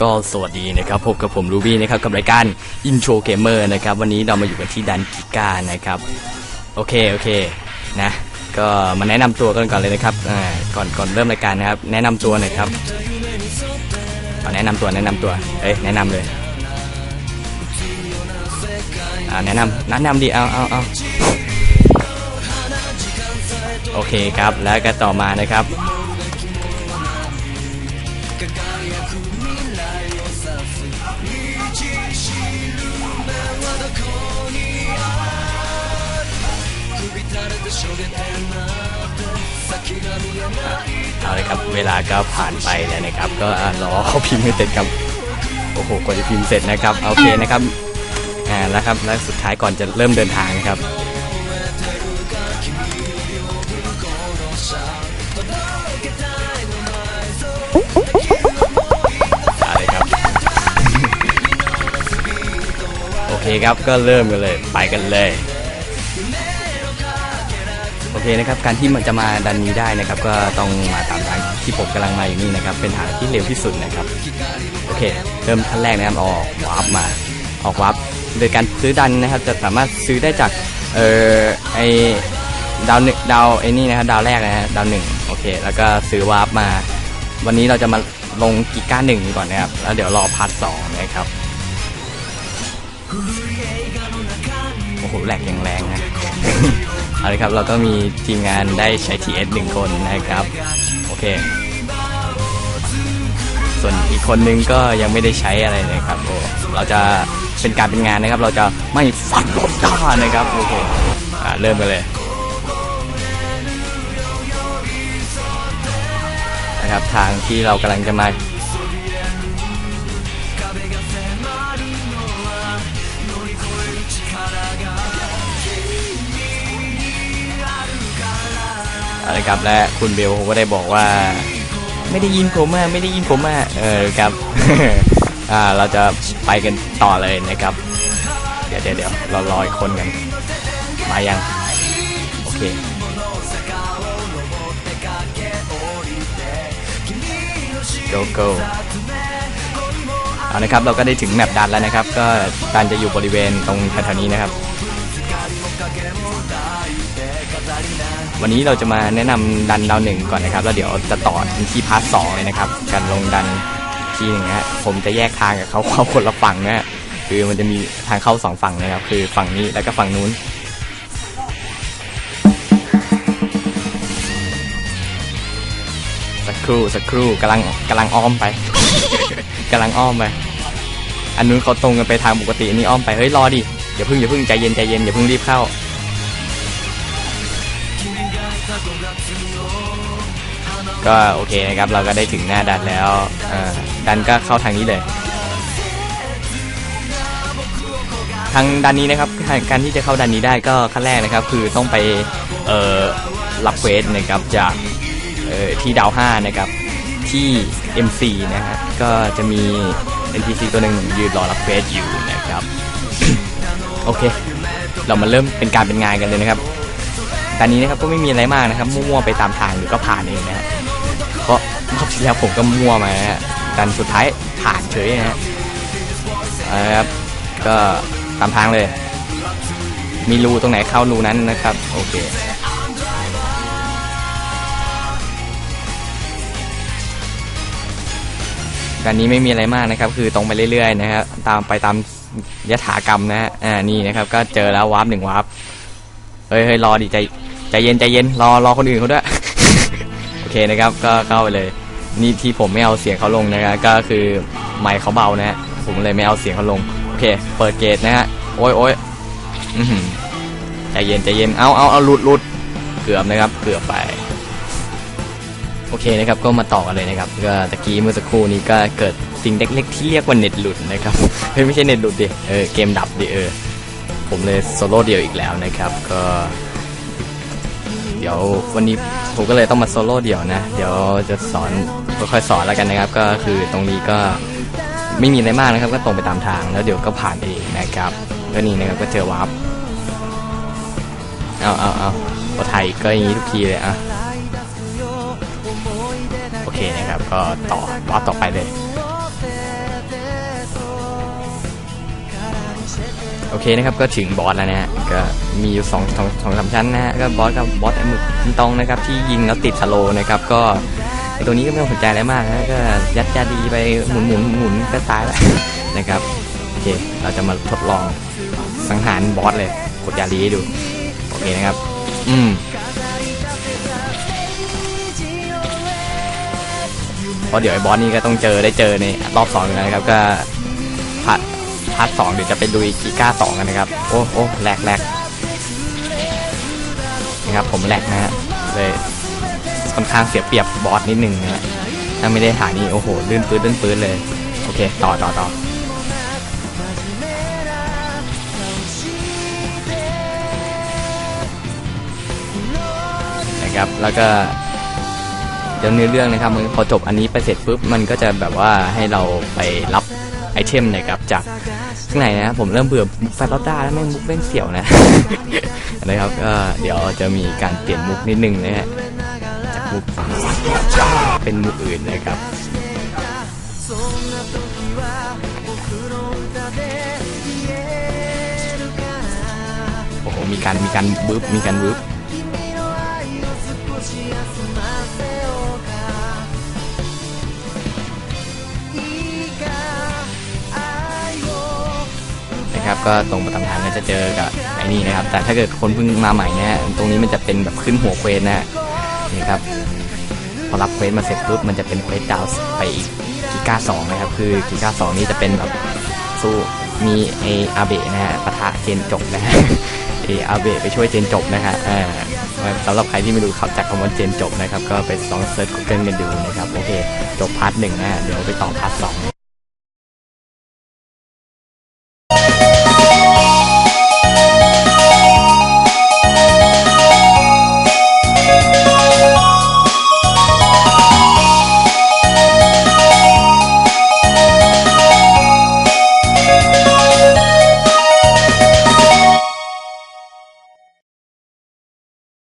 ก็สวัสดีนะครับพบกับผมรูบี้นะครับกับรายการ Intro Gamer นะครับวันนี้เรามาอยู่กันที่ดันกิก้านะครับโอเคโอเคนะก็มาแนะนำตัวกันก่อนเลยนะครับก่อนก่อนเริ่มรายการนะครับแนะนำตัวหน่อยครับเอาแนะนำตัวแนะนำตัวเอ้ยแนะนำเลยอ่าแนะนำแนะนำดิเอาเอาเอาโอเคครับแล้วก็ต่อมานะครับ เอาเลยครับเวลาก็ผ่านไปแล้วนะครับ ก็รอเขาพิมพ์ให้เสร็จครับโอ้โหกว่าจะพิมพ์เสร็จนะครับโอเคนะครับอ่าแล้วครับแล้วสุดท้ายก่อนจะเริ่มเดินทางนะครับเอาเลยครับโอเคครับก็เริ่มกันเลยไปกันเลย โอเคนะครับการที่มันจะมาดันนี้ได้นะครับ ก็ต้องมาตามทางที่ผมกำลังมาอยู่นี่นะครับ เป็นทางที่เร็วที่สุดนะครับโอเค เริ่มขั้นแรกนะครับออกวาร์ปมาออกวาร์ปโดยการซื้อดันนะครับ จะสามารถซื้อได้จากเอ่อไอดาวหนึ่งดาวไอ้นี่นะครับดาวแรกนะฮะดาวหนึ่งโอเค แล้วก็ซื้อวาร์ปมา วันนี้เราจะมาลงกิก้าหนึ่งก่อนนะครับแล้วเดี๋ยวรอพาร์ทสองนะครับโอ้โหแหลกอย่างแรงนะ เอาลยครับเราก็มีทีมงานได้ใช้ TS หนึ่งคนนะครับ โอเค ส่วนอีกคนนึงก็ยังไม่ได้ใช้อะไรเลยครับโอ้เราจะเป็นการเป็นงานนะครับ เราจะไม่ฟันรถด้านะครับโอเคอ่าเริ่มกันเลยนะครับทางที่เรากำลังจะมา อะครับและคุณเบลก็ได้บอกว่า ไม่ได้ยินผมอะไม่ได้ยินผมอะเออครับอ่าเราจะไปกันต่อเลยนะครับ เดี๋ยวเดี๋ยวเดี๋ยวเรารออีกคนกันมายังโอเค go go เอานะครับเราก็ได้ถึงแมปดันแล้วนะครับ ก็ดันจะอยู่บริเวณตรงแถวๆนี้นะครับ วันนี้เราจะมาแนะนำดันดาวหนึ่งก่อนนะครับแล้วเดี๋ยวจะต่อที่พาร์ทสองเลยนะครับการลงดันที่หนึ่งนะฮะผมจะแยกทางกับเขาเข้าคนละฝั่งนะฮะคือมันจะมีทางเข้าสองฝั่งนะครับ คือฝั่งนี้แล้วก็ฝั่งนู้นสักครู่สักครู่กำลังกำลังอ้อมไปกำลังอ้อมไปอันนู้นเขาตรงกันไปทางปกติอันนี้อ้อมไปเฮ้ยรอดิอย่าเพิ่งอย่าเพิ่งใจเย็นใจเย็นอย่าเพิ่งรีบเข้า ก็โอเคนะครับ เราก็ได้ถึงหน้าดันแล้วอ่อดันก็เข้าทางนี้เลย ทางดันนี้นะครับ การที่จะเข้าดันนี้ได้ก็ขั้นแรกนะครับ คือต้องไปเอ่อรับเควสนะครับจากเอ่อที่ดาว5นะครับที่ M4 นะฮะก็จะมี NPC ตัวหนึ่งยืนรอรับเควสอยู่นะครับ โอเค เรามาเริ่มเป็นการเป็นงานกันเลยนะครับ ดันนี้นะครับก็ไม่มีอะไรมากนะครับ มั่วๆไปตามทางหรือก็ผ่านเองนะฮะเพราะรอบที่แล้วผมก็มั่วมาฮะดันสุดท้ายผ่านเฉยนะฮะเอาละครับก็ตามทางเลย มีรูตรงไหนเข้ารูนั้นนะครับ โอเคการนี้ไม่มีอะไรมากนะครับ คือตรงไปเรื่อยๆนะครับตามไปตามยถากรรมนะฮะอ่านี่นะครับ ก็เจอแล้ววาร์ปหนึ่งวาร์ป เฮ้ยเฮ้ยรอดิใจใจเย็นใจเย็นรอรอคนอื่นเขาด้วยโอเคนะครับก็เข้าไปเลยนี่ที่ผมไม่เอาเสียงเขาลงนะครับก็คือไมค์เขาเบานะฮะผมเลยไม่เอาเสียงเขาลงโอเค เปิดเกตนะฮะโอ้ยโอ้ยใจเย็นใจเย็นเอาเอาเอาหลุดหลุดเกือบนะครับเกือบไปโอเคนะครับก็มาต่อกันเลยนะครับก็ตะกี้เมื่อสักครู่นี้ก็เกิดสิ่งเล็กๆที่เรียกว่าเน็ตหลุดนะครับเฮ้ยไม่ใช่เน็ตหลุดดิเออเกมดับดิเออ ผมเลยโซโล่เดียวอีกแล้วนะครับ ก็ เดี๋ยววันนี้ผมก็เลยต้องมาโซโล่เดี่ยวนะ เดี๋ยวจะสอนค่อยๆสอนแล้วกันนะครับ ก็คือตรงนี้ก็ไม่มีอะไรมากนะครับ ก็ตรงไปตามทางแล้วเดี๋ยวก็ผ่านเองนะครับก็นี่นะครับก็เจอวาร์ปเอาเอาเอาพอไทยก็อย่างนี้ทุกทีเลยอะโอเคนะครับก็ต่อวาร์ปต่อไปเลย โอเคนะครับก็ถึงบอสแล้วนะฮะก็มีอยู่สองสองสองสามชั้นนะฮะก็บอสกับบอสไอ้หมึกตรงนะครับที่ยิงแล้วติดสโลนะครับก็ไอ้ตัวนี้ก็ไม่ต้องสนใจอะไรมากนะก็ยัดยาดีไปหมุนหมุนหมุนก็ตายแล้วนะครับโอเคเราจะมาทดลองสังหารบอสเลยกดยาดีให้ดูโอเคนะครับ อืมเพราะเดี๋ยวไอ้บอสนี่ก็ต้องเจอได้เจอในรอบสองอยู่แล้วนะครับก็พาร์ท พาร์ทสองเดี๋ยวจะไปดูอีกีก้าสองกันนะครับ โอ้โอ้แหลกแหลกนะครับผมแหลกนะฮะเลยค่อนข้างเสียเปรียบบอสนิดหนึ่งนะฮะถ้าไม่ได้ถ่ายนี่โอ้โหลื่นปื้นลื่นปื้นเลย โอเค ต่อต่อต่อนะครับแล้วก็เดี๋ยวเนื้อเรื่องนะครับมันพอจบอันนี้ไปเสร็จปุ๊บมันก็จะแบบว่าให้เราไปรับ ไอเทมนะครับจากข้างในนะผมเริ่มเบื่อมุกแฟลตด้าแล้วแม่งมุกแม่งเสี่ยวนะ นะครับก็เดี๋ยวจะมีการเปลี่ยนมุกนิดนึงนะฮะจากมุกเป็นมุกอื่นนะครับโอ้โหมีการมีการบึ๊บมีการบึ๊บ ก็ตรงมาตามทางก็จะเจอกับไอ้นี่นะครับ แต่ถ้าเกิดคนเพิ่งมาใหม่เนี่ยตรงนี้มันจะเป็นแบบขึ้นหัวเควสนะฮะนี่ครับพอรับเควสมาเสร็จปุ๊บมันจะเป็นเควสดาวน์ไปอีกกิก้าสองนะครับ คือกิก้าสองนี่จะเป็นแบบสู้มีไออาเบะนะฮะปะทะเจนจบนะฮะเออาเบะไปช่วยเจนจบนะฮะอ่าสำหรับใครที่ไม่รู้ขับจากคำว่าเจนจบนะครับ ก็ไปลองเซิร์ชกูเกิลกันดูนะครับ โอเค จบพาร์ทหนึ่งนะฮะเดี๋ยวไปต่อพาร์ทสอง